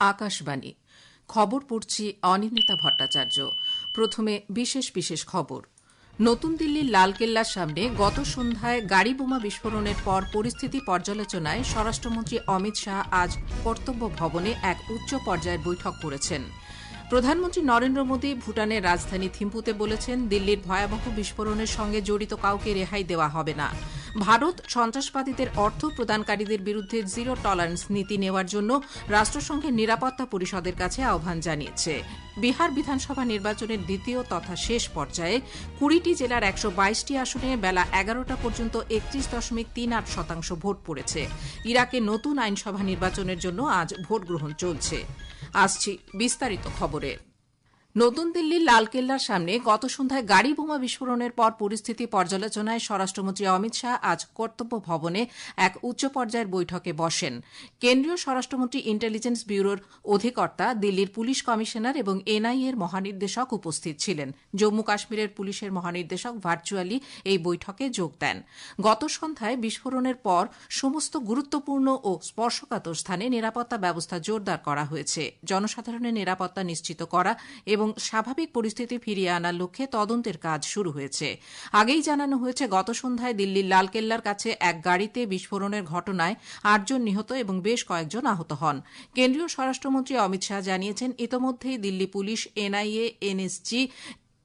আকাশবাণী। খবর পড়ছি অনিন্দিতা ভট্টাচার্য। প্রথমে বিশেষ বিশেষ খবর। নতুন দিল্লির লালকেল্লার সামনে গত সন্ধ্যায় গাড়ি বোমা বিস্ফোরণের পর পরিস্থিতি পর্যালোচনায় স্বরাষ্ট্রমন্ত্রী অমিত শাহ আজ কর্তব্য ভবনে এক উচ্চ পর্যায়ের বৈঠক করেছেন। প্রধানমন্ত্রী নরেন্দ্র মোদী ভুটানের রাজধানী থিম্পুতে বলেছেন, দিল্লির ভয়াবহ বিস্ফোরণের সঙ্গে জড়িত কাউকে রেহাই দেওয়া হবে না। ভারত সন্ত্রাসবাদীদের অর্থ প্রদানকারীদের বিরুদ্ধে জিরো টলারেন্স নীতি নেওয়ার জন্য রাষ্ট্রসংঘের নিরাপত্তা পরিষদের কাছে আহ্বান জানিয়েছে। বিহার বিধানসভা নির্বাচনের দ্বিতীয় তথা শেষ পর্যায়ে কুড়িটি জেলার একশো বাইশটি আসনে বেলা এগারোটা পর্যন্ত একত্রিশ দশমিক তিন আট শতাংশ ভোট পড়েছে। ইরাকে নতুন আইনসভা নির্বাচনের জন্য আজ ভোট গ্রহণ চলছে। আসছি বিস্তারিত খবরে। নতুন দিল্লির লালকেল্লার সামনে গত সন্ধ্যায় গাড়ি বোমা বিস্ফোরণের পর পরিস্থিতি পর্যালোচনায় স্বরাষ্ট্রমন্ত্রী অমিত শাহ আজ কর্তব্য ভবনে এক উচ্চ পর্যায়ের বৈঠকে বসেন। কেন্দ্রীয় স্বরাষ্ট্রমন্ত্রী ইন্টেলিজেন্স ব্যুরোর অধিকর্তা, দিল্লির পুলিশ কমিশনার এবং এনআইএ এর মহানির্দেশক উপস্থিত ছিলেন। জম্মু কাশ্মীরের পুলিশের মহানির্দেশক ভার্চুয়ালি এই বৈঠকে যোগ দেন। গত সন্ধ্যায় বিস্ফোরণের পর সমস্ত গুরুত্বপূর্ণ ও স্পর্শকাতর স্থানে নিরাপত্তা ব্যবস্থা জোরদার করা হয়েছে। জনসাধারণের নিরাপত্তা নিশ্চিত করা এবং স্বাভাবিক পরিস্থিতি ফিরিয়ে আনার লক্ষ্যে তদন্তের কাজ শুরু হয়েছে। আগেই জানানো হয়েছে, গত সন্ধ্যায় দিল্লির লালকেল্লার কাছে এক গাড়িতে বিস্ফোরণের ঘটনায় আটজন নিহত এবং বেশ কয়েকজন আহত হন। কেন্দ্রীয় স্বরাষ্ট্রমন্ত্রী অমিত শাহ জানিয়েছেন, ইতোমধ্যেই দিল্লি পুলিশ, এনআইএ, এনএসজি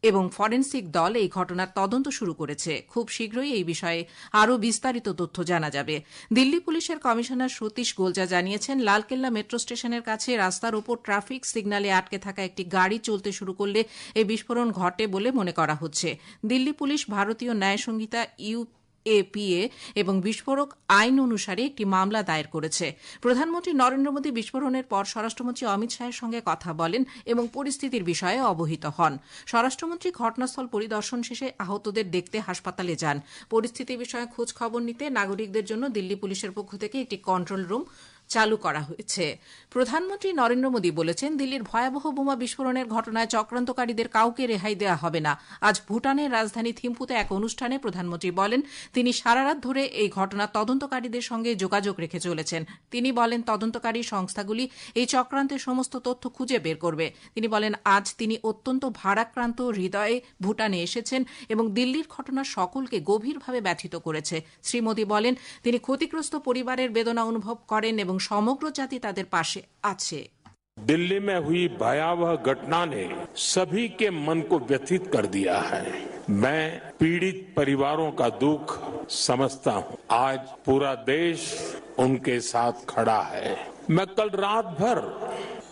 এবং ফরেন্সিক দল এই ঘটনার তদন্ত শুরু করেছে। খুব শীঘ্রই এই বিষয়ে আরও বিস্তারিত তথ্য জানা যাবে। দিল্লি পুলিশের কমিশনার সতীশ গোলজা জানিয়েছেন, লালকেল্লা মেট্রো স্টেশনের কাছে রাস্তার ওপর ট্রাফিক সিগন্যালে আটকে থাকা একটি গাড়ি চলতে শুরু করলে এই বিস্ফোরণ ঘটে বলে মনে করা হচ্ছে। দিল্লি পুলিশ ভারতীয় ন্যায় সংহিতা ইউ এপিএ এবং বিস্ফোরক আইন অনুসারে একটি মামলা দায়ের করেছে। প্রধানমন্ত্রী নরেন্দ্র মোদী বিস্ফোরণের পর স্বরাষ্ট্রমন্ত্রী অমিত শাহের সঙ্গে কথা বলেন এবং পরিস্থিতির বিষয়ে অবহিত হন। স্বরাষ্ট্রমন্ত্রী ঘটনাস্থল পরিদর্শন শেষে আহতদের দেখতে হাসপাতালে যান। পরিস্থিতি বিষয়ে খোঁজখবর নিতে নাগরিকদের জন্য দিল্লি পুলিশের পক্ষ থেকে একটি কন্ট্রোল রুম চালু করা হয়েছে। প্রধানমন্ত্রী নরেন্দ্র মোদী বলেছেন, দিল্লির ভয়াবহ বোমা বিস্ফোরণের ঘটনায় চক্রান্তকারীদের কাউকে রেহাই দেওয়া হবে না। আজ ভুটানের রাজধানী থিম্পুতে এক অনুষ্ঠানে প্রধানমন্ত্রী বলেন, তিনি সারারাত ধরে এই ঘটনা তদন্তকারীদের সঙ্গে যোগাযোগ রেখে চলেছেন। তিনি বলেন, তদন্তকারী সংস্থাগুলি এই চক্রান্তের সমস্ত তথ্য খুঁজে বের করবে। তিনি বলেন, আজ তিনি অত্যন্ত ভারাক্রান্ত হৃদয়ে ভুটানে এসেছেন এবং দিল্লির ঘটনা সকলকে গভীরভাবে ব্যথিত করেছে। শ্রী মোদী বলেন, তিনি ক্ষতিগ্রস্ত পরিবারের বেদনা অনুভব করেন এবং সমগ্র জাতি তাদের পাশে আছে दिल्ली में हुई भयावह घटना ने सभी के मन को व्यथित कर दिया है मैं पीड़ित परिवारों का दुख समझता हूं आज पूरा देश उनके साथ खड़ा है मैं कल रात भर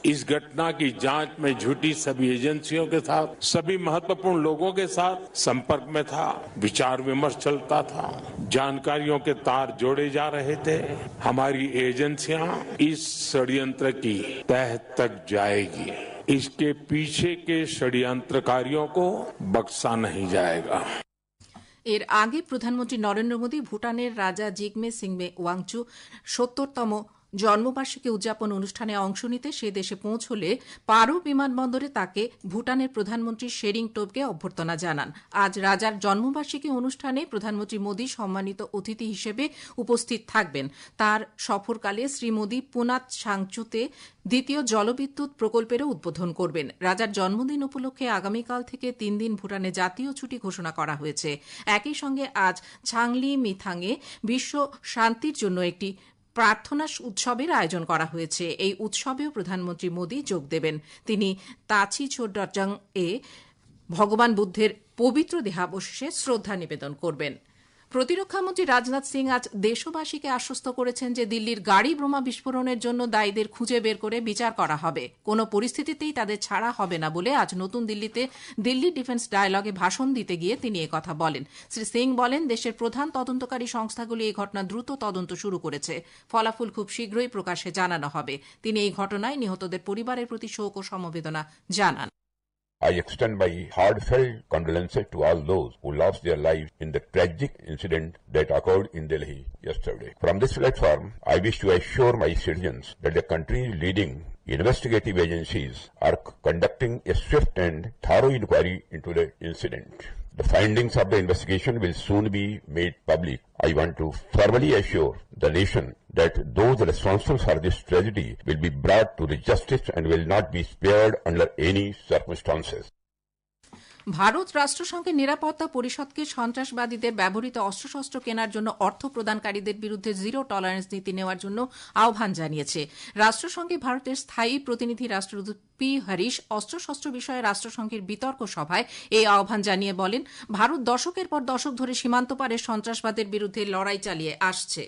इस घटना की जांच में जुटी सभी एजेंसियों के साथ सभी महत्वपूर्ण लोगों के साथ संपर्क में था विचार विमर्श चलता था जानकारियों के तार जोड़े जा रहे थे हमारी एजेंसियां इस षड्यंत्र की तह तक जाएगी इसके पीछे के षड्यंत्रकारियों को बख्शा नहीं जाएगा এর আগে প্রধানমন্ত্রী নরেন্দ্র মোদী ভুটানের রাজা জিগমে সিংমে ওয়াংচু সত্তরতম জন্মবার্ষিকী উদযাপন অনুষ্ঠানে অংশ নিতে সে দেশে পৌঁছলে পারো বিমানবন্দরে তাকে ভুটানের প্রধানমন্ত্রী শেরিং টোপকে অভ্যর্থনা জানান। আজ রাজার জন্মবার্ষিকী অনুষ্ঠানে প্রধানমন্ত্রী মোদী সম্মানিত অতিথি হিসেবে উপস্থিত থাকবেন। তার সফরকালে শ্রী মোদী পুনাত সাংচুতে দ্বিতীয় জলবিদ্যুৎ প্রকল্পেরও উদ্বোধন করবেন। রাজার জন্মদিন উপলক্ষে আগামীকাল থেকে তিন দিন ভুটানে জাতীয় ছুটি ঘোষণা করা হয়েছে। একই সঙ্গে আজ ছাংলি মিথাংয়ে বিশ্ব শান্তির জন্য একটি প্রার্থনা উৎসবের আয়োজন করা হয়েছে। এই উৎসবেও প্রধানমন্ত্রী মোদী যোগ দেবেন। তিনি তাছি ছোড্ডাং এ ভগবান বুদ্ধের পবিত্র দেহাবশেষে শ্রদ্ধা নিবেদন করবেন। প্রতিরক্ষামন্ত্রী রাজনাথ সিং আজ দেশবাসীকে আশ্বস্ত করেছেন যে দিল্লির গাড়ি বোমা বিস্ফোরণের জন্য দায়ীদের খুঁজে বের করে বিচার করা হবে। কোনো পরিস্থিতিতেই তাদের ছাড়া হবে না বলে আজ নতুন দিল্লিতে দিল্লি ডিফেন্স ডায়ালগে ভাষণ দিতে গিয়ে তিনি কথা বলেন। শ্রী সিং বলেন, দেশের প্রধান তদন্তকারী সংস্থাগুলি এই ঘটনা দ্রুত তদন্ত শুরু করেছে। ফলাফল খুব শীঘ্রই প্রকাশে জানানো হবে। তিনি এই ঘটনায় নিহতদের পরিবারের প্রতি শোক ও সমবেদনা জানান। I extend my heartfelt condolences to all those who lost their lives in the tragic incident that occurred in Delhi yesterday. From this platform, I wish to assure my citizens that the country's leading investigative agencies are conducting a swift and thorough inquiry into the incident. The findings of the investigation will soon be made public. I want to formally assure the nation that those responsible for this tragedy will be brought to the justice and will not be spared under any circumstances. Bharat রাষ্ট্রসংঘের নিরাপত্তা পরিষদকে সন্ত্রাসবাদীদের ব্যবহৃত অস্ত্রশস্ত্র কেনার জন্য অর্থ প্রদানকারীদের বিরুদ্ধে zero tolerance নীতি নেওয়ার জন্য আহ্বান জানিয়েছে। রাষ্ট্রসংঘে ভারতের স্থায়ী প্রতিনিধি রাষ্ট্রদূত পি হরিশ অস্ত্রশস্ত্র বিষয়ে রাষ্ট্রসংঘের বিতর্ক সভায় এই আহ্বান জানিয়ে বলেন, ভারত দশকের পর দশক ধরে সীমান্ত পারে সন্ত্রাসবাদের বিরুদ্ধে লড়াই চালিয়ে আসছে।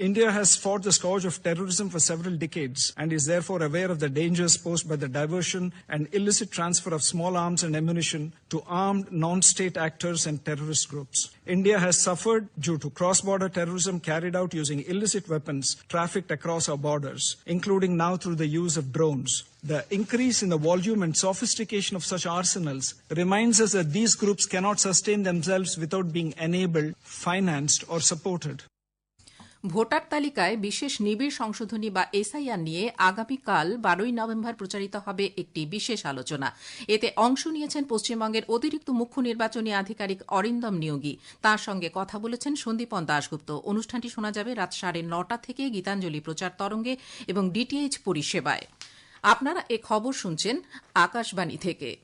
India has fought the scourge of terrorism for several decades and is therefore aware of the dangers posed by the diversion and illicit transfer of small arms and ammunition to armed non-state actors and terrorist groups. India has suffered due to cross-border terrorism carried out using illicit weapons trafficked across our borders, including now through the use of drones. The increase in the volume and sophistication of such arsenals reminds us that these groups cannot sustain themselves without being enabled, financed or supported. Voter তালিকায় বিশেষ নিবিড় সংশোধনী বা SIR নিয়ে আগামীকাল বারোই November প্রচারিত হবে একটি বিশেষ আলোচনা। এতে অংশ নিয়েছেন পশ্চিমবঙ্গের অতিরিক্ত মুখ্য নির্বাচনী আধিকারিক অরিন্দম নিয়োগী। তার সঙ্গে কথা বলেছেন সন্দীপন দাশগুপ্ত। অনুষ্ঠানটি শোনা যাবে রাত সাড়ে নটা থেকে গীতাঞ্জলি প্রচার তরঙ্গে এবং ডিটিএইচ পরিষেবায়। আপনারা এ খবর শুনছেন আকাশবাণী থেকে।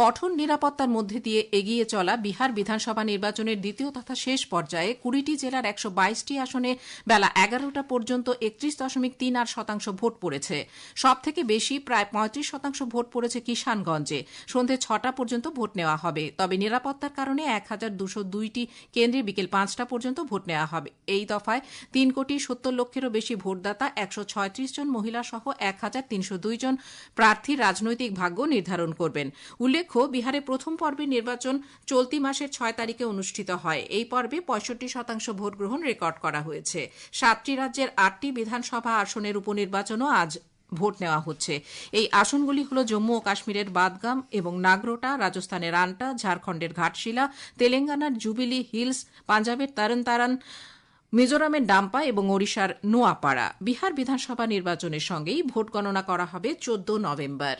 কঠোর নিরাপত্তার মধ্যে দিয়ে এগিয়ে চলা বিহার বিধানসভা নির্বাচনের দ্বিতীয় তথা শেষ পর্যায়ে কুড়িটি জেলার একশো বাইশটি আসনে বেলা এগারোটা পর্যন্ত একত্রিশ দশমিক তিন আট শতাংশ ভোট পড়েছে। সব থেকে বেশি প্রায় পঁয়ত্রিশ শতাংশ ভোট পড়েছে কিষানগঞ্জে। সন্ধে ছটা পর্যন্ত ভোট নেওয়া হবে। তবে নিরাপত্তার কারণে এক হাজার দুশো দুইটি কেন্দ্রে বিকেল পাঁচটা পর্যন্ত ভোট নেওয়া হবে। এই দফায় তিন কোটি সত্তর লক্ষেরও বেশি ভোটদাতা, একশো ছয়ত্রিশ জন মহিলা সহ এক হাজার তিনশো দুই জন প্রার্থী রাজনৈতিক ভাগ্য নির্ধারণ করবেন। উল্লেখ্য বিহারে প্রথম পর্বের নির্বাচন চলতি মাসের ছয় তারিখে অনুষ্ঠিত হয়। এই পর্বে পঁয়ষট্টি শতাংশ ভোট গ্রহণ রেকর্ড করা হয়েছে। সাতটি রাজ্যের আটটি বিধানসভা আসনের উপনির্বাচনও আজ ভোট নেওয়া হচ্ছে। এই আসনগুলি হল জম্মু ও কাশ্মীরের বাদগাম এবং নাগরোটা, রাজস্থানের আন্টা, ঝাড়খণ্ডের ঘাটশিলা, তেলেঙ্গানার জুবিলি হিলস, পাঞ্জাবের তারন তারান মিজোরামের ডাম্পা এবং ওড়িশার নোয়াপাড়া। বিহার বিধানসভা নির্বাচনের সঙ্গেই ভোট গণনা করা হবে চোদ্দ নভেম্বর।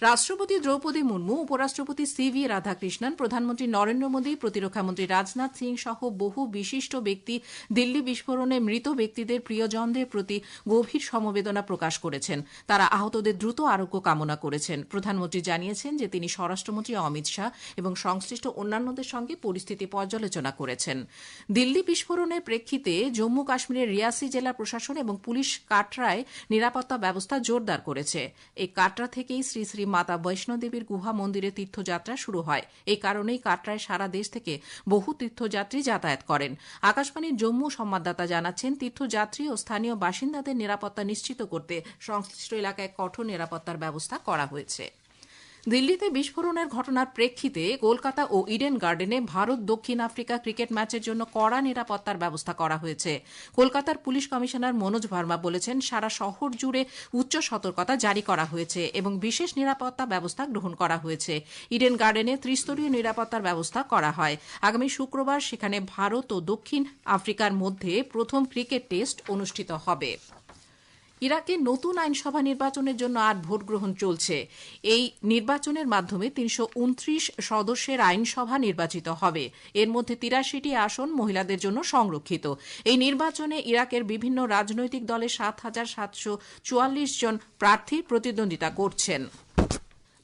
রাষ্ট্রপতি দ্রৌপদী মুর্মু, উপরাষ্ট্রপতি সি ভি রাধাকৃষ্ণন, প্রধানমন্ত্রী নরেন্দ্র মোদী প্রতিরক্ষামন্ত্রী রাজনাথ সিং সহ বহু বিশিষ্ট ব্যক্তি দিল্লি বিস্ফোরণে মৃত ব্যক্তিদের প্রিয়জনদের প্রতি গভীর সমবেদনা প্রকাশ করেছেন। তারা আহতদের দ্রুত আরোগ্য কামনা করেছেন। প্রধানমন্ত্রী জানিয়েছেন যে তিনি স্বরাষ্ট্রমন্ত্রী অমিত শাহ এবং সংশ্লিষ্ট অন্যান্যদের সঙ্গে পরিস্থিতি পর্যালোচনা করেছেন। দিল্লি বিস্ফোরণের প্রেক্ষিতে জম্মু কাশ্মীরের রিয়াসি জেলা প্রশাসন এবং পুলিশ কাটরায় নিরাপত্তা ব্যবস্থা জোরদার করেছে। এই কাটরা থেকেই শ্রী শ্রী মাতা বৈষ্ণোদেবীর গুহা মন্দিরে তীর্থযাত্রা শুরু হয়। এই কারণেই কাটরায় সারা দেশ থেকে বহু তীর্থযাত্রী যাতায়াত করেন। আকাশবাণীর জম্মু সংবাদদাতা জানাচ্ছেন, তীর্থযাত্রী ও স্থানীয় বাসিন্দাদের নিরাপত্তা নিশ্চিত করতে সংশ্লিষ্ট এলাকায় কঠোর নিরাপত্তার ব্যবস্থা করা হয়েছে। দিল্লিতে বিস্ফোরণের ঘটনার প্রেক্ষিতে কলকাতা ও ইডেন গার্ডেনে ভারত দক্ষিণ আফ্রিকা ক্রিকেট ম্যাচের জন্য কড়া নিরাপত্তার ব্যবস্থা করা হয়েছে। কলকাতার পুলিশ কমিশনার মনোজ ভার্মা বলেছেন, সারা শহর জুড়ে উচ্চ সতর্কতা জারি করা হয়েছে এবং বিশেষ নিরাপত্তা ব্যবস্থা গ্রহণ করা হয়েছে। ইডেন গার্ডেনে ত্রিস্তরীয় নিরাপত্তার ব্যবস্থা করা হয়। আগামী শুক্রবার সেখানে ভারত ও দক্ষিণ আফ্রিকার মধ্যে প্রথম ক্রিকেট টেস্ট অনুষ্ঠিত হবে। ইরাকে নতুন আইনসভা নির্বাচনের জন্য আর ভোট গ্রহণ চলছে। এই নির্বাচনের মাধ্যমে তিনশো উনত্রিশ সদস্যের আইনসভা নির্বাচিত হবে। এর মধ্যে তিরাশিটি আসন মহিলাদের জন্য সংরক্ষিত। এই নির্বাচনে ইরাকের বিভিন্ন রাজনৈতিক দলে সাত হাজার সাতশো চুয়াল্লিশ জন প্রার্থী প্রতিদ্বন্দ্বিতা করছেন।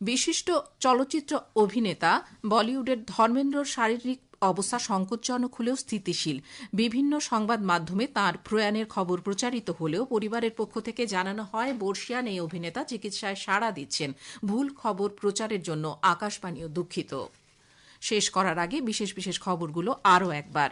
বিশিষ্ট চলচ্চিত্র অভিনেতা বলিউডের ধর্মেন্দ্রর শারীরিক অবস্থা সংকটজনক হলেও স্থিতিশীল। বিভিন্ন সংবাদ মাধ্যমে তার প্রয়াণের খবর প্রচারিত হলেও পরিবারের পক্ষ থেকে জানানো হয়, বর্ষিয়ান এই অভিনেতা চিকিৎসায় সাড়া দিচ্ছেন। ভুল খবর প্রচারের জন্য আকাশবাণীও দুঃখিত। শেষ করার আগে বিশেষ বিশেষ খবরগুলো আরও একবার।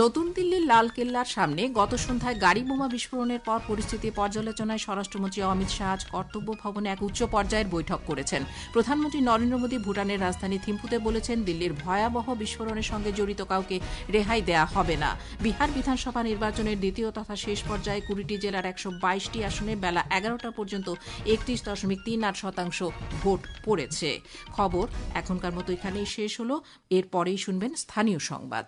নতুন দিল্লির লালকেল্লার সামনে গত সন্ধ্যায় গাড়ি বোমা বিস্ফোরণের পর পরিস্থিতি পর্যালোচনায় স্বরাষ্ট্রমন্ত্রী অমিত শাহ আজ কর্তব্য ভবনে এক উচ্চ পর্যায়ের বৈঠক করেছেন। প্রধানমন্ত্রী নরেন্দ্র মোদী ভুটানের রাজধানী থিম্পুতে বলেছেন, দিল্লির ভয়াবহ বিস্ফোরণের সঙ্গে জড়িত কাউকে রেহাই দেয়া হবে না। বিহার বিধানসভা নির্বাচনের দ্বিতীয় তথা শেষ পর্যায়ে কুড়িটি জেলার একশো বাইশটি আসনে বেলা এগারোটা পর্যন্ত একত্রিশ দশমিক তিন আট শতাংশ ভোট পড়েছে। খবর এখনকার মতো এখানেই শেষ হল। এরপরেই শুনবেন স্থানীয় সংবাদ।